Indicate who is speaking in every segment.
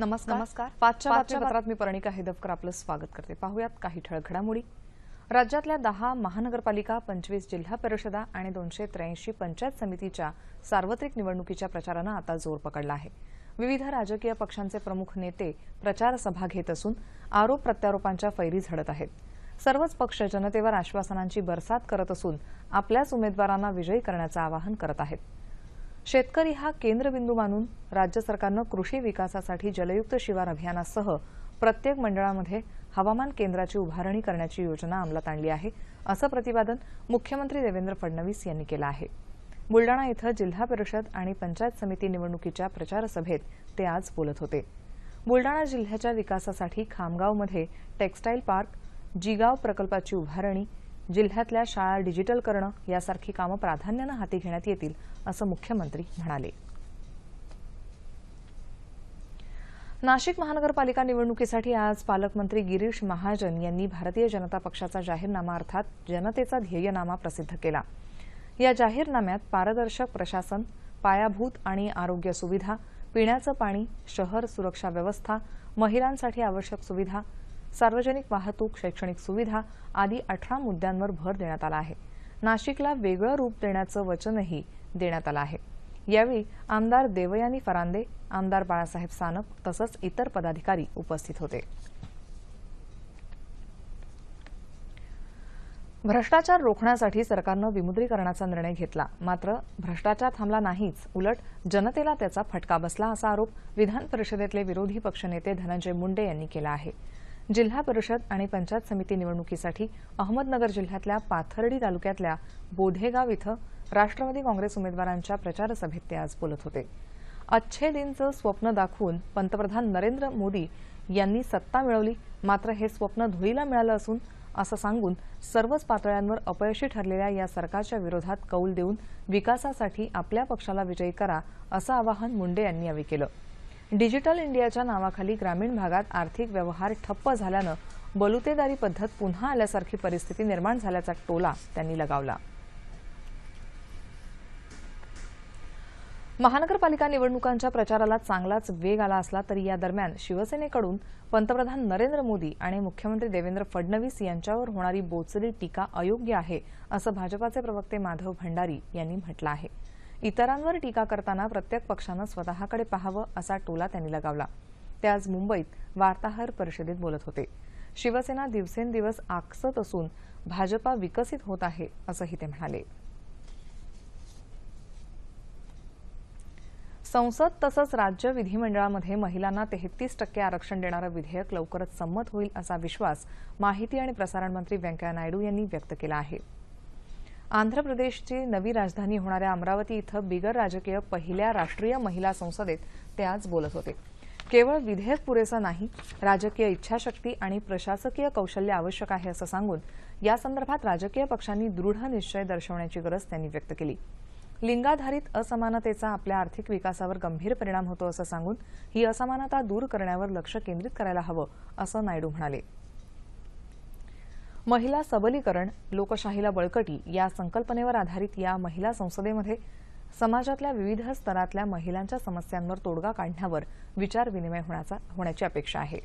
Speaker 1: नमस्कार.
Speaker 2: नमस्कार.
Speaker 1: पाचच्या बातमीपत्रात मी पर्णिका हेदवकर आपलं स्वागत करते. पाहूयात काही ठळक घडामोडी राज्यातल्या दहा महानगरपालिका पंचवीस जिल्हा परिषदा आणि दोनशे त्र्याऐंशी पंचायत समितीच्या सार्वत्रिक निवडणुकीच्या प्रचारानं आता जोर पकडला आहे. विविध राजकीय पक्षांचे प्रमुख नेते प्रचार सभा घेत असून आरोप प्रत्यारोपांच्या फैरी झडत आहेत. सर्वच पक्ष जनतेवर आश्वासनांची बरसात करत असून आपल्याच उमेदवारांना विजयी करण्याचं आवाहन करत आहेत. शेतकरी हा केंद्रबिंदू मानून राज्य सरकारनं कृषी विकासासाठी जलयुक्त शिवार अभियानासह प्रत्येक मंडळामध्ये हवामान केंद्राची उभारणी करण्याची योजना अंमलात आणली आहे असं प्रतिपादन मुख्यमंत्री देवेंद्र फडणवीस यांनी केलं आहे. बुलडाणा इथं जिल्हा परिषद आणि पंचायत समिती निवडणुकीच्या प्रचारसभेत ते आज बोलत होते. बुलडाणा जिल्ह्याच्या विकासासाठी खामगावमध्ये टेक्स्टाईल पार्क जिगाव प्रकल्पाची उभारणी जिल्ह्यातल्या शाळा डिजिटल करणं यासारखी कामं प्राधान्यानं हाती घेण्यात येतील असं मुख्यमंत्री म्हणाले. नाशिक महानगरपालिका निवडणुकीसाठी आज पालकमंत्री गिरीश महाजन यांनी भारतीय जनता पक्षाचा जाहीरनामा अर्थात जनतेचा ध्येयनामा प्रसिद्ध केला. या जाहीरनाम्यात पारदर्शक प्रशासन पायाभूत आणि आरोग्य सुविधा पिण्याचं पाणी शहर सुरक्षा व्यवस्था महिलांसाठी आवश्यक सुविधा सार्वजनिक वाहतूक शैक्षणिक सुविधा आदी अठरा मुद्द्यांवर भर देण्यात आला आहे. नाशिकला वेगळं रूप देण्याचं वचनही देण्यात आलं आहे. यावेळी आमदार देवयानी फरांदे आमदार बाळासाहेब सानप तसंच इतर पदाधिकारी उपस्थित होते. भ्रष्टाचार रोखण्यासाठी सरकारनं विमुद्रीकरणाचा निर्णय घेतला. मात्र भ्रष्टाचार थांबला नाहीच. उलट जनतेला त्याचा फटका बसला असा आरोप विधान परिषदेतले विरोधी पक्षनेते धनंजय मुंडे यांनी केला आहे. जिल्हा परिषद आणि पंचायत समिती निवडणुकीसाठी अहमदनगर जिल्ह्यातल्या पाथर्डी तालुक्यातल्या बोधेगाव इथं राष्ट्रवादी काँग्रेस उमेदवारांच्या प्रचार सभेत ते आज बोलत होते. अच्छे दिनचं स्वप्न दाखवून पंतप्रधान नरेंद्र मोदी यांनी सत्ता मिळवली मात्र हे स्वप्न धुळीला मिळालं असून असं सांगून सर्वच पातळ्यांवर अपयशी ठरलेल्या या सरकारच्या विरोधात कौल देऊन विकासासाठी आपल्या पक्षाला विजयी करा असं आवाहन मुंडे यांनी यावेळी केलं. डिजिटल इंडियाच्या नावाखाली ग्रामीण भागात आर्थिक व्यवहार ठप्प झाल्यानं बलुतेदारी पद्धत पुन्हा आल्यासारखी परिस्थिती निर्माण झाल्याचा टोला त्यांनी लगावला. महानगरपालिका निवडणुकांच्या प्रचाराला चांगलाच वेग आला असला तरी या दरम्यान शिवसेनेकडून पंतप्रधान नरेंद्र मोदी आणि मुख्यमंत्री देवेंद्र फडणवीस यांच्यावर होणारी बोचरी टीका अयोग्य आहे असं भाजपाचे प्रवक्ते माधव भंडारी यांनी म्हटलं आहे. इतरांवर टीका करताना प्रत्येक पक्षानं स्वतःकडे पाहावं असा टोला त्यांनी लगावला. ते आज मुंबईत वार्ताहर परिषदेत बोलत होते. शिवसेना दिवसेंदिवस आकसत असून भाजपा विकसित होत आहे असंही ते म्हणाले. संसद तसंच राज्य विधिमंडळामध्ये महिलांना तेहतीस टक्के आरक्षण देणारं विधेयक लवकरच संमत होईल असा विश्वास माहिती आणि प्रसारण मंत्री व्यंकय्या नायडू यांनी व्यक्त केला आहे. आंध्र प्रदेशची नवी राजधानी होणाऱ्या अमरावती इथं बिगर राजकीय पहिल्या राष्ट्रीय महिला संसदेत ते आज बोलत होते. केवळ विधेयक पुरेसं नाही राजकीय इच्छाशक्ती आणि प्रशासकीय कौशल्य आवश्यक आहे असं सांगून यासंदर्भात राजकीय पक्षांनी दृढ निश्चय दर्शवण्याची गरज त्यांनी व्यक्त केली. लिंगाधारित असमानतेचा आपल्या आर्थिक विकासावर गंभीर परिणाम होतो असं सांगून ही असमानता दूर करण्यावर लक्ष केंद्रित करायला हवं असं नायडू म्हणाले. महिला सबलीकरण लोकशाहीला बळकटी या संकल्पनेवर आधारित या महिला संसदेमध्ये समाजातल्या विविध स्तरातल्या महिलांच्या समस्यांवर तोडगा काढण्यावर विचारविनिमय होण्याचा होण्याची अपेक्षा आहे.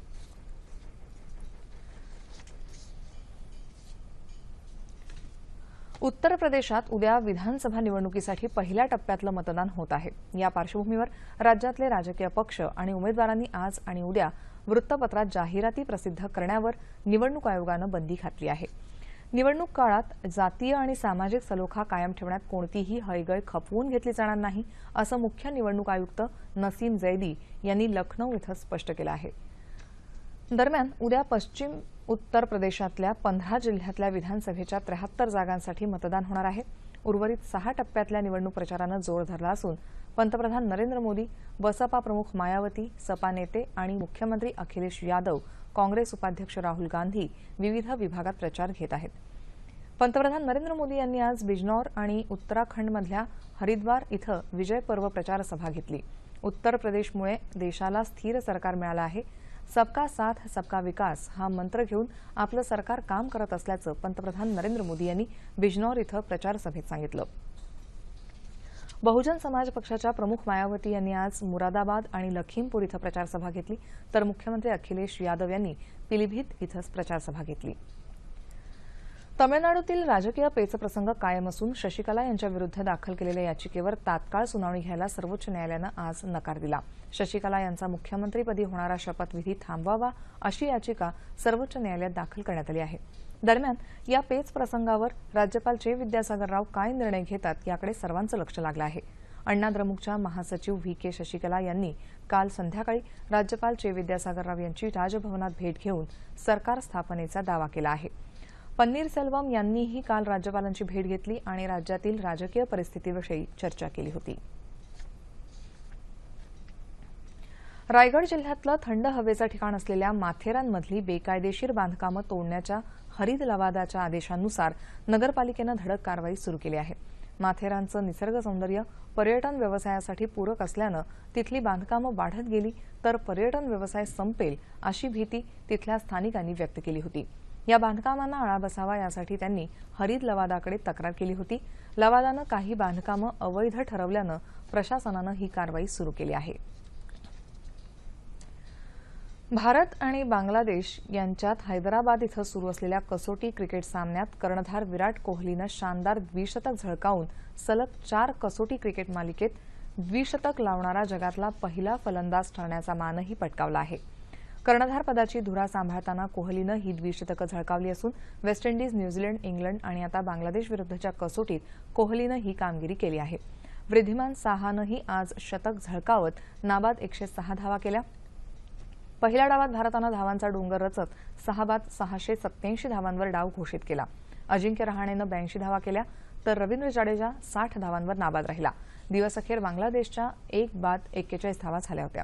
Speaker 1: उत्तर प्रदेशात उद्या विधानसभा निवडणुकीसाठी पहिल्या टप्प्यातलं मतदान होत आहे. या पार्श्वभूमीवर राज्यातले राजकीय पक्ष आणि उमेदवारांनी आज आणि उद्या वृत्तपत्रात जाहिराती प्रसिद्ध करण्यावर निवडणूक आयोगानं बंदी घातली आहे. निवडणूक काळात जातीय आणि सामाजिक सलोखा कायम ठेवण्यात कोणतीही हयगय खपवून घेतली जाणार नाही असं मुख्य निवडणूक आयुक्त नसीम जैदी यांनी लखनौ इथं स्पष्ट केलं आहे. दरम्यान उद्या पश्चिम उत्तर प्रदेशातल्या पंधरा जिल्ह्यातल्या विधानसभेच्या त्र्याहत्तर जागांसाठी मतदान होणार आहे. उर्वरित सहा टप्प्यातल्या निवडणूक प्रचारानं जोर धरला असून पंतप्रधान नरेंद्र मोदी बसपा प्रमुख मायावती सपा नेते आणि मुख्यमंत्री अखिलेश यादव काँग्रेस उपाध्यक्ष राहुल गांधी विविध विभागात प्रचार घेत आहेत. पंतप्रधान नरेंद्र मोदी यांनी आज बिजनौर आणि उत्तराखंडमधल्या हरिद्वार इथं विजय पर्व प्रचार सभा घेतली. उत्तर प्रदेशमुळे देशाला स्थिर सरकार मिळालं आहे. सबका साथ सबका विकास हा मंत्र घेऊन आपलं सरकार काम करत असल्याचं पंतप्रधान नरेंद्र मोदी यांनी बिजनौर इथं प्रचार सभेत सांगितलं. बहुजन समाज पक्षाच्या प्रमुख मायावती यांनी आज मुरादाबाद आणि लखीमपूर इथं प्रचारसभा घेतली. तर मुख्यमंत्री अखिलेश यादव यांनी पिलीभीत इथं प्रचारसभा घेतली. तमिळनाडूतील राजकीय पेचप्रसंग कायम असून शशिकला यांच्या विरुद्ध दाखल केलेल्या याचिकेवर तात्काळ सुनावणी घ्यायला सर्वोच्च न्यायालयानं आज नकार दिला. शशिकला यांचा मुख्यमंत्रीपदी होणारा शपथविधी थांबवावा अशी याचिका सर्वोच्च न्यायालयात दाखल करण्यात आली आहे. दरम्यान या पेच प्रसंगावर राज्यपाल चे विद्यासागर राव काय निर्णय घेतात याकडे सर्वांचं लक्ष लागलं आहे. अण्णा द्रमुकच्या महासचिव व्ही के शशिकला यांनी काल संध्याकाळी राज्यपाल चे विद्यासागर राव यांची राजभवनात भेट घेऊन सरकार स्थापनेचा दावा केला आहे. पन्नीरसेल्वम यांनीही काल राज्यपालांची भेट घेतली आणि राज्यातील राजकीय परिस्थितीविषयी चर्चा केली होती. रायगड जिल्ह्यातलं थंड हवेचं ठिकाण असलेल्या माथेरानमधली बेकायदेशीर बांधकामं तोडण्याच्या हरित लवादाच्या आदेशानुसार नगरपालिकेनं धडक कारवाई सुरू केली आहे. माथेरानचं निसर्ग सौंदर्य पर्यटन व्यवसायासाठी पूरक असल्यानं तिथली बांधकामं वाढत गेली तर पर्यटन व्यवसाय संपेल अशी भीती तिथल्या स्थानिकांनी व्यक्त केली होती. या बांधकामांना आळा बसावा यासाठी त्यांनी हरित लवादाकडे तक्रार केली होती. लवादानं काही बांधकामं अवैध ठरवल्यानं प्रशासनानं ही कारवाई सुरू केली आहे. भारत आणि बांगलादेश यांच्यात हैदराबाद इथं सुरू असलेल्या कसोटी क्रिकेट सामन्यात कर्णधार विराट कोहलीनं शानदार द्विशतक झळकावून सलग चार कसोटी क्रिकेट मालिकेत द्विशतक लावणारा जगातला पहिला फलंदाज ठरण्याचा मानही पटकावला आहे. कर्णधारपदाची धुरा सांभाळताना कोहलीनं ही द्विशतकं झळकावली असून वेस्ट इंडिज न्यूझीलंड इंग्लंड आणि आता बांगलादेश विरुद्धच्या कसोटीत कोहलीनं ही कामगिरी केली आहे. वृद्धिमान साहानंही आज शतक झळकावत नाबाद एकशे सहा धावा केल्या. पहिल्या डावात भारतानं धावांचा डोंगर रचत सहा बाद सहाशे सत्याऐंशी धावांवर डाव घोषित केला. अजिंक्य रहाणेनं ब्याऐंशी धावा केल्या तर रवींद्र जाडेजा साठ धावांवर नाबाद राहिला. दिवसअखेर बांगलादेशच्या एक बाद एक्केचाळीस धावा झाल्या होत्या.